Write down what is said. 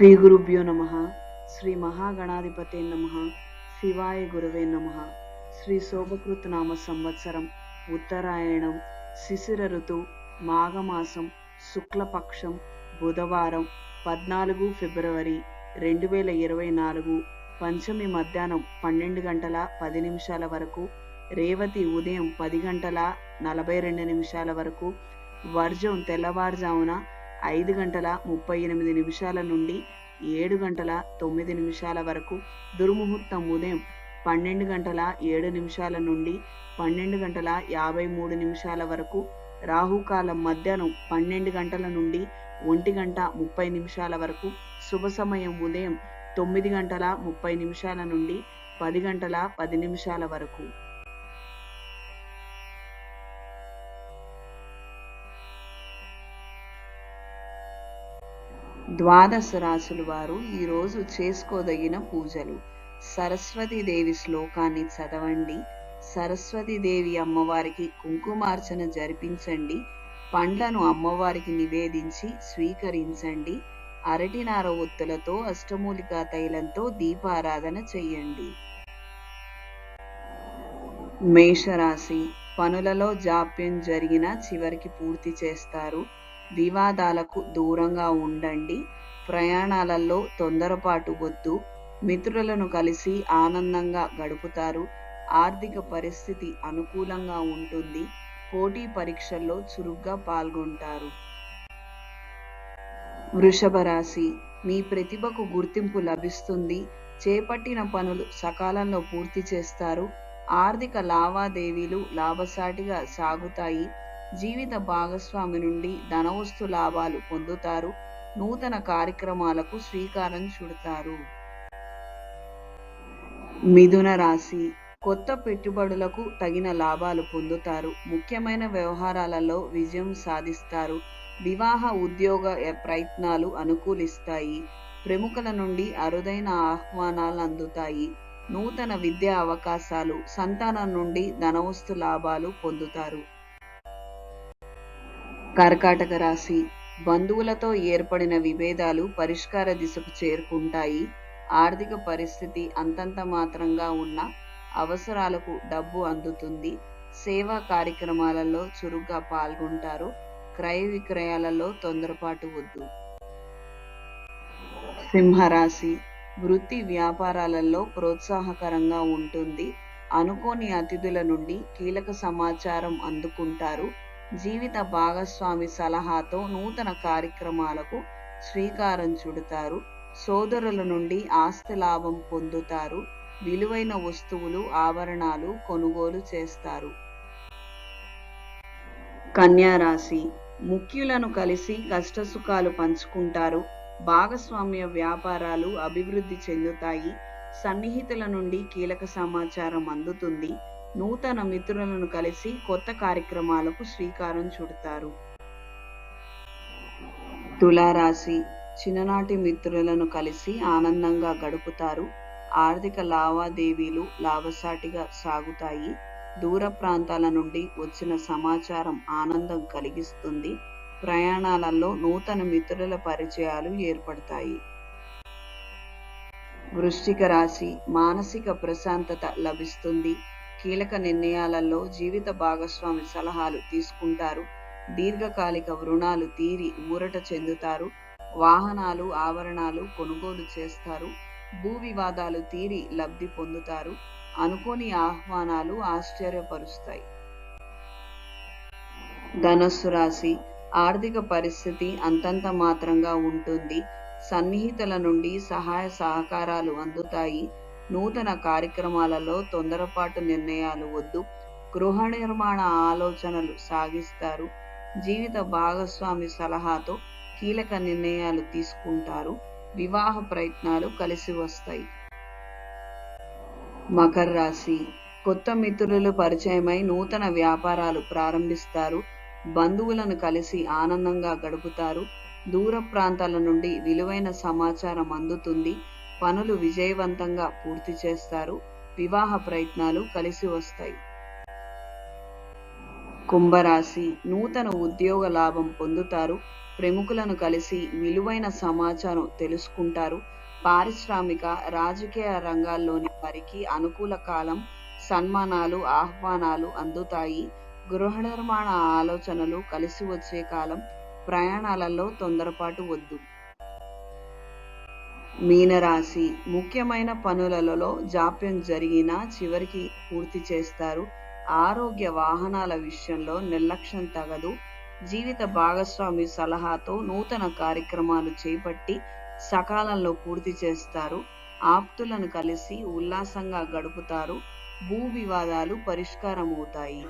శ్రీ గురుభ్యో నమ. శ్రీ మహాగణాధిపతే నమ. శివాయ గురవే నమ. శ్రీ శోభకృత్ నామ సంవత్సరం. ఉత్తరాయణం. శిశిర ఋతు. మాఘమాసం. శుక్లపక్షం. బుధవారం. పద్నాలుగు ఫిబ్రవరి రెండు వేల ఇరవై నాలుగు. పంచమి మధ్యాహ్నం పన్నెండు గంటల పది నిమిషాల వరకు. రేవతి ఉదయం పది గంటల నలభై రెండు నిమిషాల వరకు. వర్జం తెల్లవారుజామున ఐదు గంటల ముప్పై ఎనిమిది నిమిషాల నుండి ఏడు గంటల తొమ్మిది నిమిషాల వరకు దుర్ముహూర్తం ఉదయం పన్నెండు గంటల ఏడు నిమిషాల నుండి పన్నెండు గంటల యాభై మూడు నిమిషాల వరకు రాహుకాలం మధ్యాహ్నం పన్నెండు గంటల నుండి ఒంటి గంట ముప్పై నిమిషాల వరకు శుభ సమయం ఉదయం తొమ్మిది గంటల ముప్పై నిమిషాల నుండి పది గంటల పది నిమిషాల వరకు. ద్వాదశ రాశుల వారు ఈరోజు చేసుకోదగిన పూజలు. సరస్వతీదేవి శ్లోకాన్ని చదవండి. సరస్వతీదేవి అమ్మవారికి కుంకుమార్చన జరిపించండి. పండ్లను అమ్మవారికి నివేదించి స్వీకరించండి. అరటినార ఒత్తులతో అష్టమూలికా తైలంతో దీపారాధన చెయ్యండి. మేషరాశి పనులలో జాప్యం జరిగిన చివరికి పూర్తి చేస్తారు. వివాదాలకు దూరంగా ఉండండి. ప్రయాణాలలో తొందరపాటు వద్దు. మిత్రులను కలిసి ఆనందంగా గడుపుతారు. ఆర్థిక పరిస్థితి అనుకూలంగా ఉంటుంది. పోటీ పరీక్షల్లో చురుగ్గా పాల్గొంటారు. వృషభ రాశి. మీ ప్రతిభకు గుర్తింపు లభిస్తుంది. చేపట్టిన పనులు సకాలంలో పూర్తి చేస్తారు. ఆర్థిక లావాదేవీలు లాభసాటిగా సాగుతాయి. జీవిత భాగస్వామి నుండి ధనవస్తు లాభాలు పొందుతారు. నూతన కార్యక్రమాలకు శ్రీకారం చుడతారు. మిథున రాశి కొత్త పెట్టుబడులకు తగిన లాభాలు పొందుతారు. ముఖ్యమైన వ్యవహారాలలో విజయం సాధిస్తారు. వివాహ ఉద్యోగ ప్రయత్నాలు అనుకూలిస్తాయి. ప్రముఖుల నుండి అరుదైన ఆహ్వానాలు అందుతాయి. నూతన విద్యా అవకాశాలు సంతానం నుండి ధనవస్తు లాభాలు పొందుతారు. కర్కాటక రాశి. బంధువులతో ఏర్పడిన విభేదాలు పరిష్కార దిశకు చేరుకుంటాయి. ఆర్థిక పరిస్థితి అంతంత మాత్రంగా ఉన్న అవసరాలకు డబ్బు అందుతుంది. సేవా కార్యక్రమాలలో చురుగ్గా పాల్గొంటారు. క్రయ విక్రయాలలో తొందరపాటు వద్దు. సింహరాశి. వృత్తి వ్యాపారాలలో ప్రోత్సాహకరంగా ఉంటుంది. అనుకోని అతిథుల నుండి కీలక సమాచారం అందుకుంటారు. జీవిత భాగస్వామి సలహాతో నూతన కార్యక్రమాలకు శ్రీకారం చుడతారు. సోదరుల నుండి ఆస్తి లాభం పొందుతారు. విలువైన వస్తువులు ఆభరణాలు కొనుగోలు చేస్తారు. కన్యారాశి ముఖ్యులను కలిసి కష్టసుఖాలు పంచుకుంటారు. భాగస్వామ్య వ్యాపారాలు అభివృద్ధి చెందుతాయి. సన్నిహితుల నుండి కీలక సమాచారం అందుతుంది. నూతన మిత్రులను కలిసి కొత్త కార్యక్రమాలకు శ్రీకారం చుడతారు. తులారాశి చిన్ననాటి మిత్రులను కలిసి ఆనందంగా గడుపుతారు. ఆర్థిక లావాదేవీలు లాభసాటిగా సాగుతాయి. దూర ప్రాంతాల నుండి వచ్చిన సమాచారం ఆనందం కలిగిస్తుంది. ప్రయాణాలలో నూతన మిత్రుల పరిచయాలు ఏర్పడతాయి. వృశ్చిక రాశి మానసిక ప్రశాంతత లభిస్తుంది. కీలక నిర్ణయాలలో జీవిత భాగస్వామి సలహాలు తీసుకుంటారు. దీర్ఘకాలిక రుణాలు తీరి ఊరట చెందుతారు. వాహనాలు ఆభరణాలు కొనుగోలు చేస్తారు. భూ వివాదాలు తీరి లబ్ధి పొందుతారు. అనుకోని ఆహ్వానాలు ఆశ్చర్యపరుస్తాయి. ధనస్సు రాశి ఆర్థిక పరిస్థితి అంతంత మాత్రంగా ఉంటుంది. సన్నిహితుల నుండి సహాయ సహకారాలు అందుతాయి. నూతన కార్యక్రమాలలో తొందరపాటు నిర్ణయాలు వద్దు. గృహ నిర్మాణ ఆలోచనలు సాగిస్తారు. జీవిత భాగస్వామి సలహాతో కీలక నిర్ణయాలు తీసుకుంటారు. వివాహ ప్రయత్నాలు కలిసి వస్తాయి. మకర రాశి. కొత్త మిత్రులు పరిచయమై నూతన వ్యాపారాలు ప్రారంభిస్తారు. బంధువులను కలిసి ఆనందంగా గడుపుతారు. దూర ప్రాంతాల నుండి విలువైన సమాచారం అందుతుంది. పనులు విజయవంతంగా పూర్తి చేస్తారు. వివాహ ప్రయత్నాలు కలిసి వస్తాయి. కుంభరాశి నూతన ఉద్యోగ లాభం పొందుతారు. ప్రముఖులను కలిసి విలువైన సమాచారం తెలుసుకుంటారు. పారిశ్రామిక రాజకీయ రంగాల్లోని వారికి అనుకూల కాలం సన్మానాలు ఆహ్వానాలు అందుతాయి. గృహ నిర్మాణ ఆలోచనలు కలిసి వచ్చే కాలం ప్రయాణాలలో తొందరపాటు వద్దు. మీనరాశి ముఖ్యమైన పనులలో జాప్యం జరిగినా చివరికి పూర్తి చేస్తారు. ఆరోగ్య వాహనాల విషయంలో నిర్లక్ష్యం తగదు. జీవిత భాగస్వామి సలహాతో నూతన కార్యక్రమాలు చేపట్టి సకాలంలో పూర్తి చేస్తారు. ఆప్తులను కలిసి ఉల్లాసంగా గడుపుతారు. భూ వివాదాలు పరిష్కారమవుతాయి.